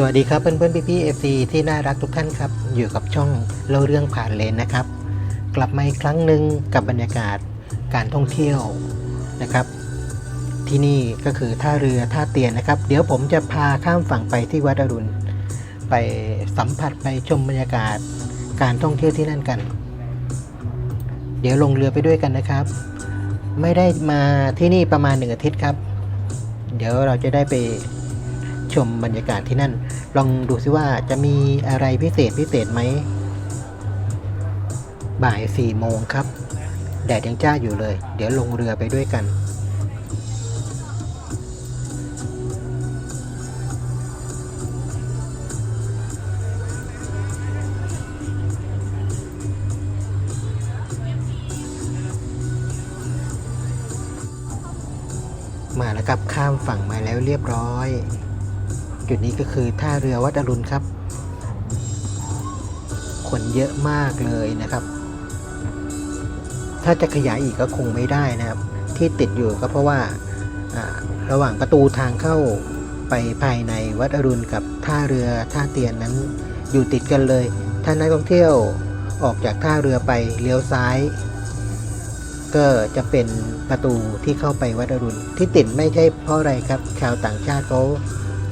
สวัสดีครับเพื่อนเพื่อนพี่พี่เอฟซีที่น่ารักทุกท่านครับ อยู่กับช่องเล่าเรื่องผ่านเลนนะครับ กลับมาอีกครั้งหนึ่งกับบรรยากาศการท่องเที่ยวนะครับ ที่นี่ก็คือท่าเรือท่าเตียนนะครับ เดี๋ยวผมจะพาข้ามฝั่งไปที่วัดอรุณ ไปสัมผัสไปชมบรรยากาศการท่องเที่ยวที่นั่นกัน เดี๋ยวลงเรือไปด้วยกันนะครับ ไม่ได้มาที่นี่ประมาณหนึ่งอาทิตย์ครับ เดี๋ยวเราจะได้ไป ชมบรรยากาศที่นั่น ลองดูซิว่าจะมีอะไรพิเศษพิเศษไหม บ่ายสี่โมงครับ แดดยังจ้าอยู่เลย เดี๋ยวลงเรือไปด้วยกัน มาแล้วครับข้ามฝั่งมาแล้วเรียบร้อย จุดนี้ก็คือท่าเรือวัดอรุณครับ คนเยอะมากเลยนะครับ ถ้าจะขยายอีกก็คงไม่ได้นะครับ ที่ติดอยู่ก็เพราะว่าระหว่างประตูทางเข้าไปภายในวัดอรุณกับท่าเรือท่าเตียนนั้นอยู่ติดกันเลย ถ้านักท่องเที่ยวออกจากท่าเรือไปเลี้ยวซ้าย ก็จะเป็นประตูที่เข้าไปวัดอรุณ ที่ติดไม่ใช่เพราะอะไรครับ ชาวต่างชาติเขา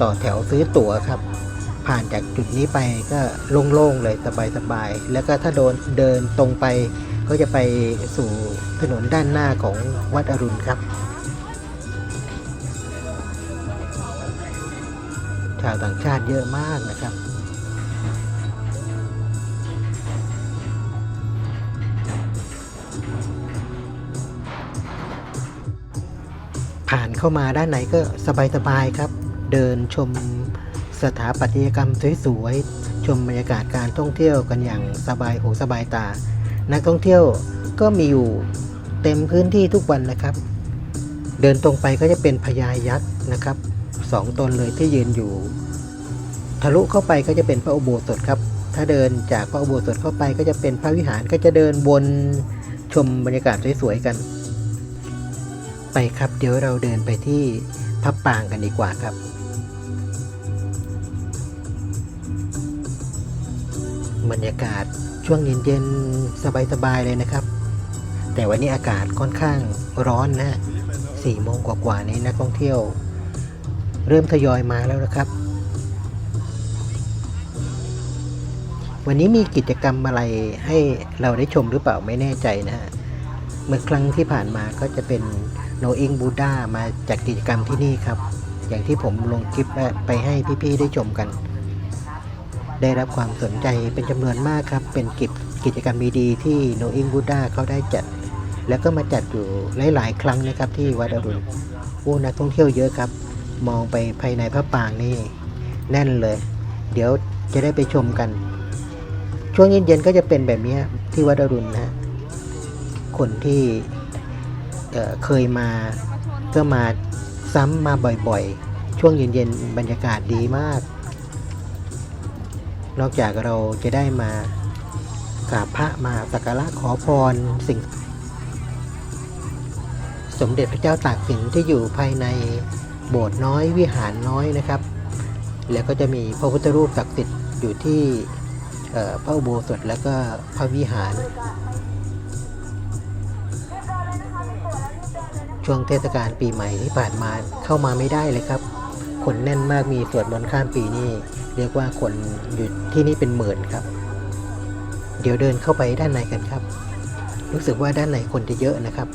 ต่อแถวซื้อตั๋วครับ ผ่านจากจุดนี้ไปก็โล่งๆเลยสบายๆแล้วก็ถ้าโดนเดินตรงไป ก็จะไปสู่ถนนด้านหน้าของวัดอรุณครับ ชาวต่างชาติเยอะมากนะครับผ่านเข้ามาด้านในก็สบายๆครับ เดินชมสถาปัตยกรรมสวยๆ ชมบรรยากาศการท่องเที่ยวกันอย่างสบายหูสบายตา นักท่องเที่ยวก็มีอยู่เต็มพื้นที่ทุกวันนะครับ เดินตรงไปก็จะเป็นพญายักษ์นะครับสองตนเลยที่ยืนอยู่ ทะลุเข้าไปก็จะเป็นพระอุโบสถครับ ถ้าเดินจากพระอุโบสถเข้าไปก็จะเป็นพระวิหารก็จะเดินวนชมบรรยากาศสวยๆกัน ไปครับเดี๋ยวเราเดินไปที่พับปางกันดีกว่าครับ บรรยากาศช่วงเย็นๆสบายๆเลยนะครับ แต่วันนี้อากาศค่อนข้างร้อนนะสี่โมงกว่าๆนี้นักท่องเที่ยว เริ่มทยอยมาแล้วนะครับ วันนี้มีกิจกรรมอะไรให้เราได้ชมหรือเปล่าไม่แน่ใจนะฮะเมื่อครั้งที่ผ่านมาก็จะเป็นโนอิงบูดามาจัดกิจกรรมที่นี่ครับ อย่างที่ผมลงคลิปไปให้พี่ๆได้ชมกัน ได้รับความสนใจเป็นจำนวนมากครับ เป็นกิจกิจกรรมดีๆที่โนอิงบูดาเขาได้จัด แล้วก็มาจัดอยู่หลาย ๆ ครั้งนะครับ ที่วัดอรุณผู้นักท่องเที่ยวเยอะครับ มองไปภายในพระปรางนี่แน่นเลย เดี๋ยวจะได้ไปชมกัน ช่วงเย็นๆก็จะเป็นแบบนี้ที่วัดอรุณนะฮะคนที่เอ่อเคยมาก็มาซ้ำมาบ่อยๆ ช่วงเย็นๆ บรรยากาศดีมาก นอกจากเราจะได้มากราบพระมาสักการะขอพรสิ่ง สมเด็จพระเจ้าตากสินที่อยู่ภายในโบสถ์น้อยวิหารน้อยนะครับ แล้วก็จะมีพระพุทธรูปศักดิ์สิทธิ์อยู่ที่พระอุโบสถแล้วก็พระวิหาร ช่วงเทศกาลปีใหม่ที่ผ่านมาเข้ามาไม่ได้เลยครับ คนแน่นมากมีสวดมนต์ข้ามปีนี่เรียกว่าคนอยู่ที่นี่เป็นหมื่นครับ เดี๋ยวเดินเข้าไปด้านในกันครับ รู้สึกว่าด้านในคนจะเยอะนะครับ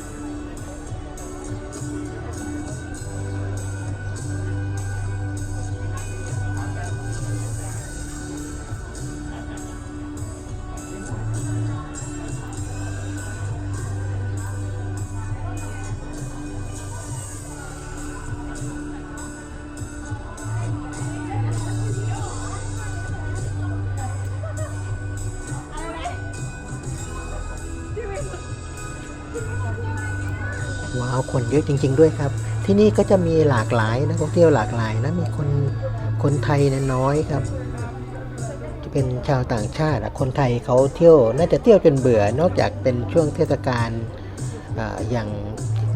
าคนเยอะจริง ๆ ด้วยครับ ที่นี่ก็จะมีหลากหลายนักท่องเที่ยวหลากหลายนะมีคนคนไทยนะน้อยครับจะเป็นชาวต่างชาติคนไทยเขาเที่ยวน่าจะเที่ยวจนเบื่อนอกจากเป็นช่วงเทศกาลออย่าง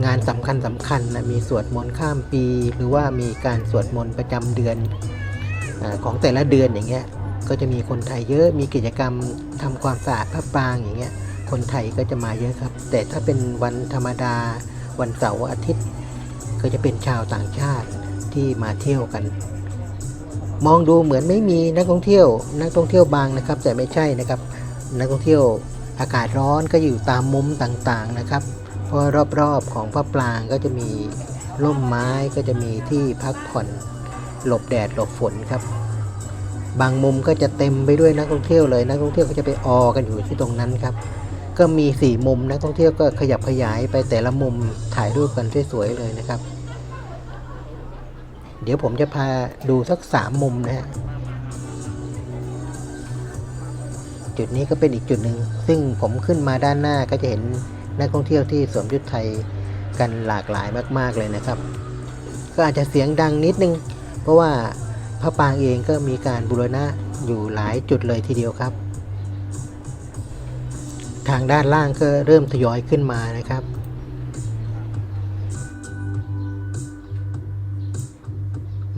งานสำคัญสำคัญนะมีสวดมนต์ข้ามปี หรือว่ามีการสวดมนต์ประจำเดือนอของแต่ละเดือนอย่างเงี้ยก็จะมีคนไทยเยอะมีกิจกรรมทำความสะอาดพระปรางอย่างเงี้ยคนไทยก็จะมาเยอะครับ แต่ถ้าเป็นวันธรรมดา วันเสาร์อาทิตย์ ก็จะเป็นชาวต่างชาติที่มาเที่ยวกัน มองดูเหมือนไม่มีนักท่องเที่ยว นักท่องเที่ยวบางนะครับ แต่ไม่ใช่นะครับ นักท่องเที่ยวอากาศร้อนก็อยู่ตามมุมต่างๆนะครับ เพราะรอบๆของพระปรางก็จะมีร่มไม้ก็จะมีที่พักผ่อนหลบแดดหลบฝนครับ บางมุมก็จะเต็มไปด้วยนักท่องเที่ยวเลย นักท่องเที่ยวก็จะไปออกันอยู่ที่ตรงนั้นครับ ก็มีสี่มุมนักท่องเที่ยวก็ขยับขยายไปแต่ละมุมถ่ายรูปกันสวยๆเลยนะครับ เดี๋ยวผมจะพาดูสักสามมุมนะฮะจุดนี้ก็เป็นอีกจุดหนึ่งซึ่งผมขึ้นมาด้านหน้าก็จะเห็นนักท่องเที่ยวที่สวมชุดไทยกันหลากหลายมาก ๆเลยนะครับ ก็อาจจะเสียงดังนิดนึง เพราะว่าพระปางเองก็มีการบูรณะอยู่หลายจุดเลยทีเดียวครับ ทางด้านล่างก็เริ่มทยอยขึ้นมานะครับ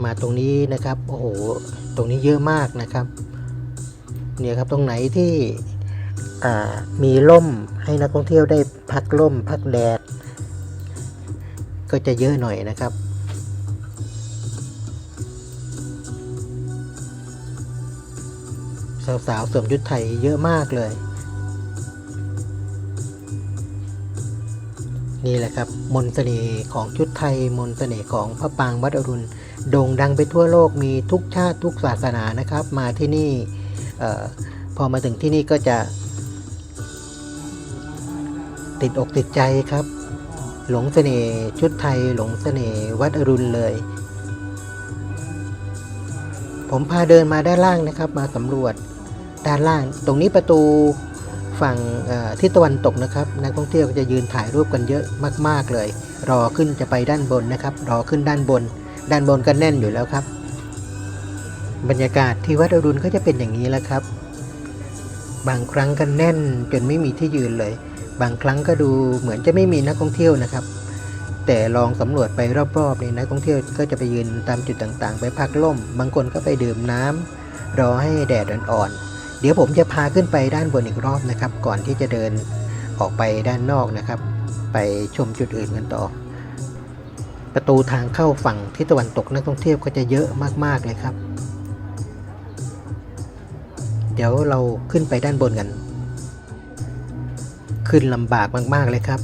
มาตรงนี้นะครับ โอ้โห ตรงนี้เยอะมากนะครับ เนี่ยครับ ตรงไหนที่มีร่มให้นักท่องเที่ยวได้พักร่ม พักแดด ก็จะเยอะหน่อยนะครับ สาวๆสวมชุดไทยเยอะมากเลย นี่แหละครับมนต์เสน่ห์ของชุดไทย มนต์เสน่ห์ของพระปางวัดอรุณโด่งดังไปทั่วโลกมีทุกชาติทุกศาสนานะครับ มาที่นี่ออพอมาถึงที่นี่ก็จะ ติดอกติดใจครับ หลงเสน่ห์ชุดไทย หลงเสน่ห์วัดอรุณเลย ผมพาเดินมาด้านล่างนะครับ มาสำรวจด้านล่าง ตรงนี้ประตู ฝั่งเอ่อทิศตะวันตกนะครับนักท่องเที่ยวก็จะยืนถ่ายรูปกันเยอะมาก ๆเลย รอขึ้นจะไปด้านบนนะครับ รอขึ้นด้านบน ด้านบนก็แน่นอยู่แล้วครับ บรรยากาศที่วัดอรุณก็จะเป็นอย่างนี้แหล้วครับ บางครั้งก็แน่นจนไม่มีที่ยืนเลย บางครั้งก็ดูเหมือนจะไม่มีนักท่องเที่ยวนะครับ แต่ลองสำรวจไปรอบๆนี่นักท่องเที่ยวก็จะไปยืนตามจุดต่างๆ ไปพักล่ม บางคนก็ไปดื่มน้ำรอให้แดดอ่อนๆ ดี๋ยวผมจะพาขึ้นไปด้านบนอีกรอบนะครับ ก่อนที่จะเดินออกไปด้านนอกนะครับ ไปชมจุดอื่นกันต่อ ประตูทางเข้าฝั่งทิศตะวันตกนักท่องเที่ยวก็จะเยอะมากๆเลยครับ เดี๋ยวเราขึ้นไปด้านบนกัน ขึ้นลำบากมากๆเลยครับ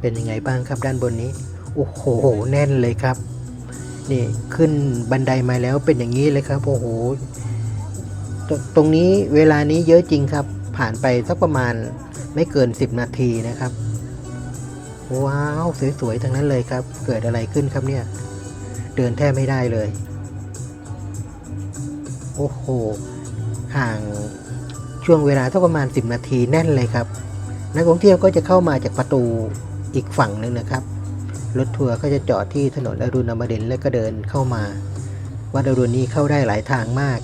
เป็นยังไงบ้างครับด้านบนนี้ โอ้โห แน่นเลยครับ นี่ขึ้นบันไดมาแล้วเป็นอย่างนี้เลยครับโอ้โหตรตรงนี้เวลานี้เยอะจริงครับ ผ่านไปสักประมาณไม่เกิน 10 นาทีนะครับ ว้าวสวยๆทั้งนั้นเลยครับ เกิดอะไรขึ้นครับเนี่ย เดินแทบไม่ได้เลย โอ้โห ห่างช่วงเวลาสักประมาณ 10 นาทีแน่นเลยครับ นักท่องเที่ยวก็จะเข้ามาจากประตูอีกฝั่งหนึ่งนะครับ รถทัวร์ก็จะจอดที่ถนนอรุณอมรินทร์แล้วก็เดินเข้ามา วัดอรุณนี้เข้าได้หลายทางมาก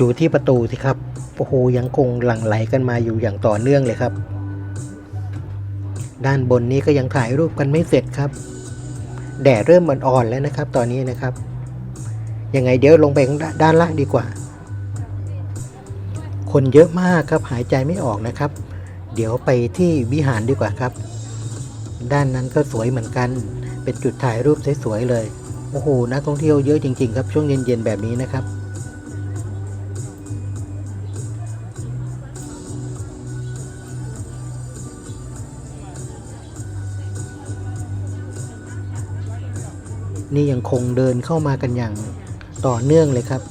ดูที่ประตูสิครับ โอ้โห ยังคงหลั่งไหลกันมาอยู่อย่างต่อเนื่องเลยครับ ด้านบนนี้ก็ยังถ่ายรูปกันไม่เสร็จครับ แดดเริ่มอ่อนๆแล้วนะครับ ตอนนี้นะครับ ยังไงเดี๋ยวลงไปด้านล่างดีกว่า คนเยอะมากครับ หายใจไม่ออกนะครับ เดี๋ยวไปที่วิหารดีกว่าครับ ด้านนั้นก็สวยเหมือนกัน เป็นจุดถ่ายรูปสวยๆเลย โอ้โห นักท่องเที่ยวเยอะจริง ๆ ครับ ช่วงเย็นๆแบบนี้นะครับ นี่ยังคงเดินเข้ามากันอย่างต่อเนื่องเลยครับ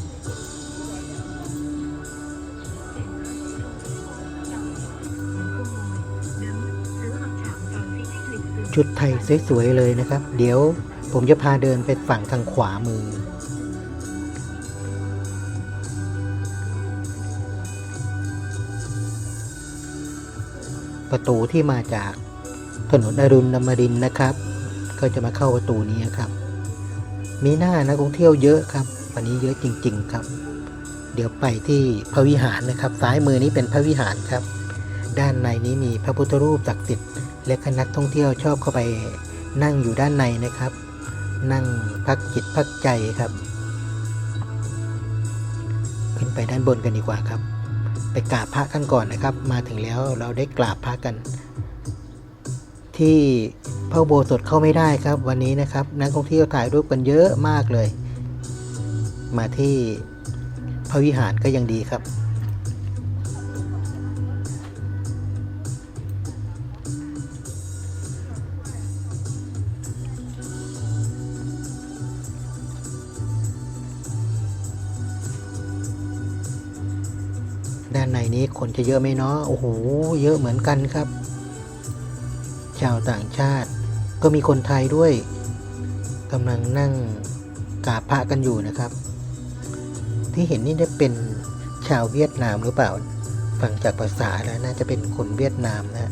ชุดไทยสวยๆเลยนะครับ เดี๋ยวผมจะพาเดินไปฝั่งทางขวามือ ประตูที่มาจากถนนอรุณนมรินนะครับ ก็จะมาเข้าประตูนี้ครับ มีหน้านักท่องเที่ยวเยอะครับ วันนี้เยอะจริง ๆครับ เดี๋ยวไปที่พระวิหารนะครับซ้ายมือนี้เป็นพระวิหารครับ ด้านในนี้มีพระพุทธรูปศักดิ์สิทธิ์และก็นักท่องเที่ยวชอบเข้าไปนั่งอยู่ด้านในนะครับ นั่งพักจิตพักใจครับ ขึ้นไปด้านบนกันดีกว่าครับ ไปกราบพระกันก่อนนะครับ มาถึงแล้วเราได้กราบพระกัน ที่ พระโบสถเข้าไม่ได้ครับ วันนี้นะครับ นักท่องเที่ยวถ่ายรูปกันเยอะมากเลย มาที่พระวิหารก็ยังดีครับ ด้านในนี้คนจะเยอะไหมเนาะโอ้โห เยอะเหมือนกันครับ ชาวต่างชาติ ก็มีคนไทยด้วยกำลังนั่งกราบพระกันอยู่นะครับ ที่เห็นนี่ได้เป็นชาวเวียดนามหรือเปล่า ฟังจากภาษาแล้วน่าจะเป็นคนเวียดนามนะ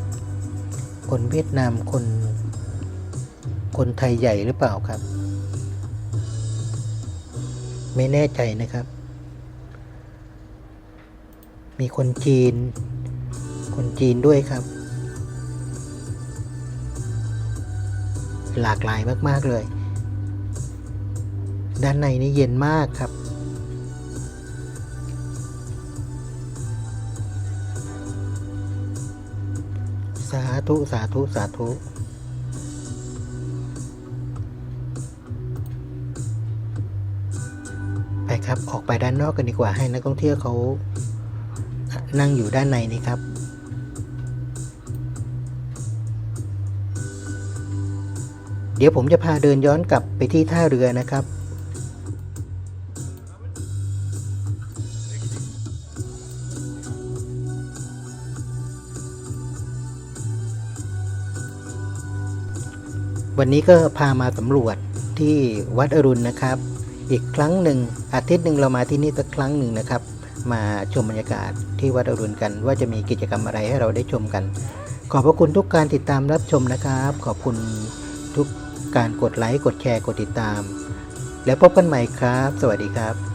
คนเวียดนามคน คนไทยใหญ่หรือเปล่าครับ ไม่แน่ใจนะครับ มีคนจีน คนจีนด้วยครับ หลากหลายมากๆเลย ด้านในนี่เย็นมากครับ สาธุ สาธุ สาธุไปครับ ออกไปด้านนอกกันดีกว่าให้นักท่องเที่ยวเขานั่งอยู่ด้านในนี้ครับ เดี๋ยวผมจะพาเดินย้อนกลับไปที่ท่าเรือนะครับ วันนี้ก็พามาสำรวจที่วัดอรุณนะครับ อีกครั้งหนึ่งอาทิตย์หนึ่งเรามาที่นี่สักครั้งหนึ่งนะครับ มาชมบรรยากาศที่วัดอรุณกัน ว่าจะมีกิจกรรมอะไรให้เราได้ชมกัน ขอบพระคุณทุกการติดตามรับชมนะครับ ขอบคุณ การกดไลค์ กดแชร์ กดติดตาม แล้วพบกันใหม่ครับ สวัสดีครับ